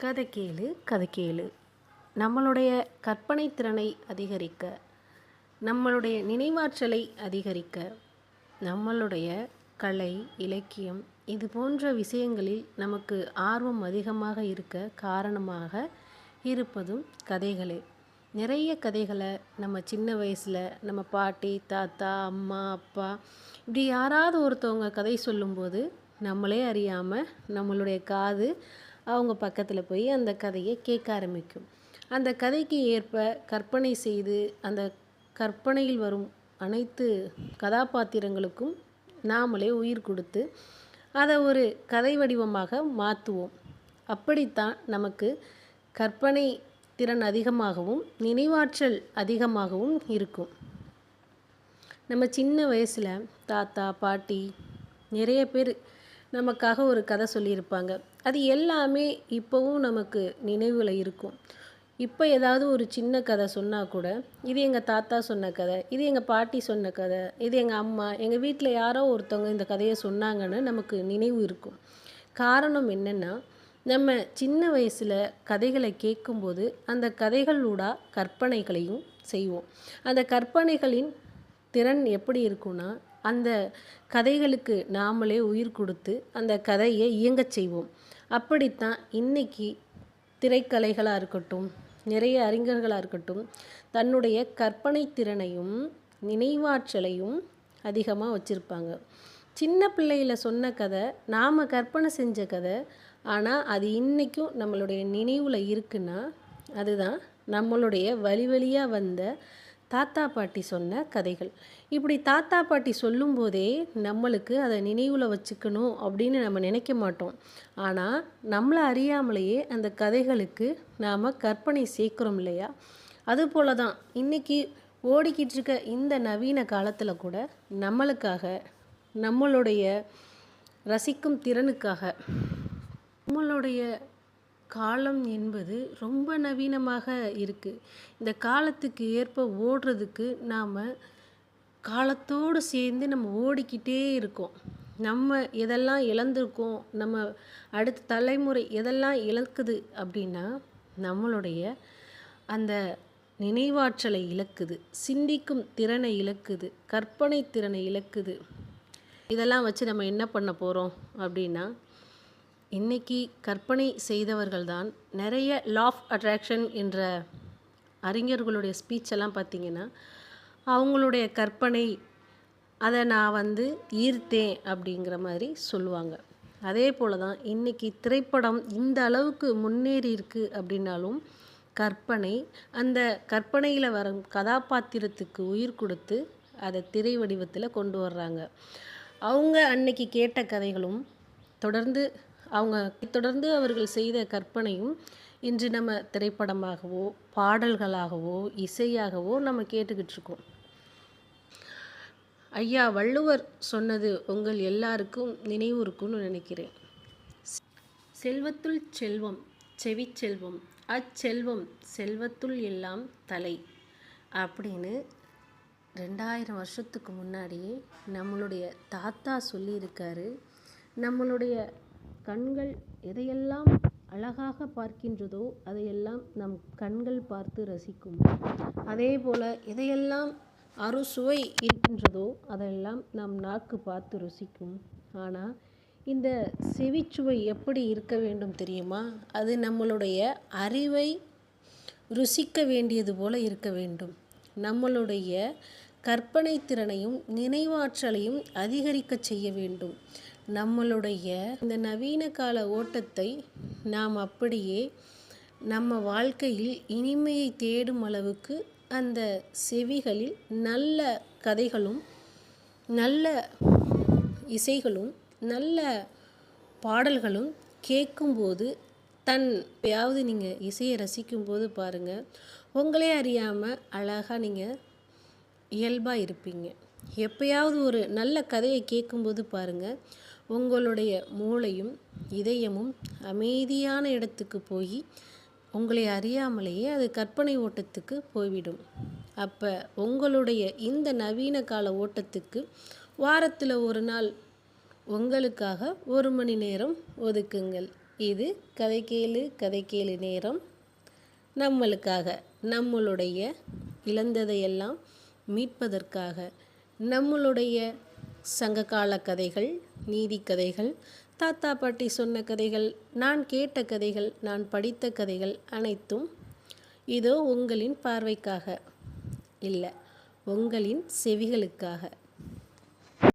கதை கேளு கதை கேளு. நம்மளுடைய கற்பனை திறனை அதிகரிக்க நம்மளுடைய நினைவாற்றலை அதிகரிக்க நம்மளுடைய கலை இலக்கியம் இது போன்ற விஷயங்களில் நமக்கு ஆர்வம் அதிகமாக இருக்க காரணமாக இருப்பதும் கதைகளே. நிறைய கதைகளை நம்ம சின்ன வயசில் நம்ம பாட்டி தாத்தா அம்மா அப்பா இப்படி யாராவது ஒருத்தவங்க கதை சொல்லும்போது நம்மளே அறியாமல் நம்மளுடைய காது அவங்க பக்கத்தில் போய் அந்த கதையை கேட்க ஆரம்பிக்கும். அந்த கதைக்கு ஏற்ப கற்பனை செய்து அந்த கற்பனையில் வரும் அனைத்து கதாபாத்திரங்களுக்கும் நாமளே உயிர் கொடுத்து அதை ஒரு கதை வடிவமாக மாற்றுவோம் அப்படித்தான் நமக்கு கற்பனை திறன் அதிகமாகவும் நினைவாற்றல் அதிகமாகவும் இருக்கும். நம்ம சின்ன வயசில் தாத்தா பாட்டி நிறைய பேர் நமக்காக ஒரு கதை சொல்லியிருப்பாங்க. அது எல்லாமே இப்போவும் நமக்கு நினைவில் இருக்கும். இப்போ ஏதாவது ஒரு சின்ன கதை சொன்னால் கூட இது எங்கள் தாத்தா சொன்ன கதை இது எங்கள் பாட்டி சொன்ன கதை இது எங்கள் அம்மா எங்கள் வீட்டில் யாரோ ஒருத்தவங்க இந்த கதையை சொன்னாங்கன்னு நமக்கு நினைவு இருக்கும். காரணம் என்னென்னா நம்ம சின்ன வயசில் கதைகளை கேட்கும்போது அந்த கதைகளூடா கற்பனைகளையும் செய்வோம். அந்த கற்பனைகளின் திறன் எப்படி இருக்கும்னா அந்த கதைகளுக்கு நாமளே உயிர் கொடுத்து அந்த கதையை இயங்கச் செய்வோம். அப்படித்தான் இன்னைக்கு திரைக்கலைகளாக இருக்கட்டும் நிறைய அறிஞர்களாக இருக்கட்டும் தன்னுடைய கற்பனை திறனையும் நினைவாற்றலையும் அதிகமாக வச்சுருப்பாங்க. சின்ன பிள்ளையில் சொன்ன கதை நாம் கற்பனை செஞ்ச கதை ஆனால் அது இன்றைக்கும் நம்மளுடைய நினைவில் இருக்குன்னா அதுதான் நம்மளுடைய வழி வழியாக வந்த தாத்தா பாட்டி சொன்ன கதைகள். இப்படி தாத்தா பாட்டி சொல்லும்போதே நம்மளுக்கு அதை நினைவில் வச்சுக்கணும் அப்படின்னு நம்ம நினைக்க மாட்டோம். ஆனால் நம்மளை அறியாமலேயே அந்த கதைகளுக்கு நாம் கற்பனை சேர்க்குறோம் இல்லையா? அதுபோல தான் இன்றைக்கி ஓடிக்கிட்டு இருக்க இந்த நவீன காலத்தில் கூட நம்மளுக்காக நம்மளுடைய ரசிக்கும் திறனுக்காக நம்மளுடைய காலம் என்பது ரொம்ப நவீனமாக இருக்குது இந்த காலத்துக்கு ஏற்ப ஓடுறதுக்கு நாம் காலத்தோடு சேர்ந்து நம்ம ஓடிக்கிட்டே இருக்கோம். நம்ம எதெல்லாம் இழந்திருக்கோம் நம்ம அடுத்த தலைமுறை எதெல்லாம் இழக்குது அப்படின்னா நம்மளுடைய அந்த நினைவாற்றலை இழக்குது சிந்திக்கும் திறனை இழக்குது கற்பனை திறனை இழக்குது. இதெல்லாம் வச்சு நம்ம என்ன பண்ண போகிறோம் அப்படின்னா இன்றைக்கி கற்பனை செய்தவர்கள்தான் நிறைய லாஃப் அட்ராக்ஷன் என்ற அறிஞர்களுடைய ஸ்பீச்செல்லாம் பார்த்திங்கன்னா அவங்களுடைய கற்பனை அதை நான் வந்து ஈர்த்தேன் அப்படிங்கிற மாதிரி சொல்லுவாங்க. அதே போல் தான் இன்றைக்கி திரைப்படம் இந்த அளவுக்கு முன்னேறி இருக்குது அப்படின்னாலும் கற்பனை அந்த கற்பனையில் வரும் கதாபாத்திரத்துக்கு உயிர் கொடுத்து அதை திரை வடிவத்தில் கொண்டு வர்றாங்க. அவங்க அன்னைக்கு கேட்ட கதைகளும் தொடர்ந்து அவங்க தொடர்ந்து அவர்கள் செய்த கற்பனையும் இன்று நம்ம திரைப்படமாகவோ பாடல்களாகவோ இசையாகவோ நம்ம கேட்டுக்கிட்டு இருக்கோம். ஐயா வள்ளுவர் சொன்னது உங்கள் எல்லாருக்கும் நினைவு இருக்கும்னு நினைக்கிறேன். செல்வத்துள் செல்வம் செவிச்செல்வம் அச்செல்வம் செல்வத்துள் எல்லாம் தலை அப்படின்னு ரெண்டாயிரம் வருஷத்துக்கு முன்னாடியே நம்மளுடைய தாத்தா சொல்லியிருக்காரு. நம்மளுடைய கண்கள் எதையெல்லாம் அழகாக பார்க்கின்றதோ அதையெல்லாம் நம் கண்கள் பார்த்து ரசிக்கும். அதே போல் எதையெல்லாம் அறுசுவை இருக்கின்றதோ அதெல்லாம் நம் நாக்கு பார்த்து ருசிக்கும். ஆனால் இந்த செவிச்சுவை எப்படி இருக்க வேண்டும் தெரியுமா? அது நம்மளுடைய அறிவை ருசிக்க வேண்டியது போல இருக்க வேண்டும். நம்மளுடைய கற்பனை திறனையும் நினைவாற்றலையும் அதிகரிக்க செய்ய வேண்டும். நம்மளுடைய இந்த நவீன கால ஓட்டத்தை நாம் அப்படியே நம்ம வாழ்க்கையில் இனிமையை தேடும் அளவுக்கு அந்த செவிகளில் நல்ல கதைகளும் நல்ல இசைகளும் நல்ல பாடல்களும் கேட்கும்போது தன் எப்பயாவது நீங்கள் இசையை ரசிக்கும்போது பாருங்கள் உங்களே அறியாமல் அழகாக நீங்கள் இயல்பாக இருப்பீங்க. எப்பயாவது ஒரு நல்ல கதையை கேட்கும்போது பாருங்கள் உங்களுடைய மூளையும் இதயமும் அமைதியான இடத்துக்கு போய் உங்களை அறியாமலேயே அது கற்பனை ஓட்டத்துக்கு போய்விடும். அப்போ உங்களுடைய இந்த நவீன கால ஓட்டத்துக்கு வாரத்தில் ஒரு நாள் உங்களுக்காக ஒரு மணி நேரம் ஒதுக்குங்கள். இது கதை கேளு கதை கேளு நேரம். நம்மளுக்காக நம்மளுடைய இழந்ததையெல்லாம் மீட்பதற்காக நம்மளுடைய சங்ககால கதைகள் நீதி கதைகள் தாத்தா பாட்டி சொன்ன கதைகள் நான் கேட்ட கதைகள் நான் படித்த கதைகள் அனைத்தும் இதோ உங்களின் பார்வைக்காக. இல்லை உங்களின் செவிகளுக்காக.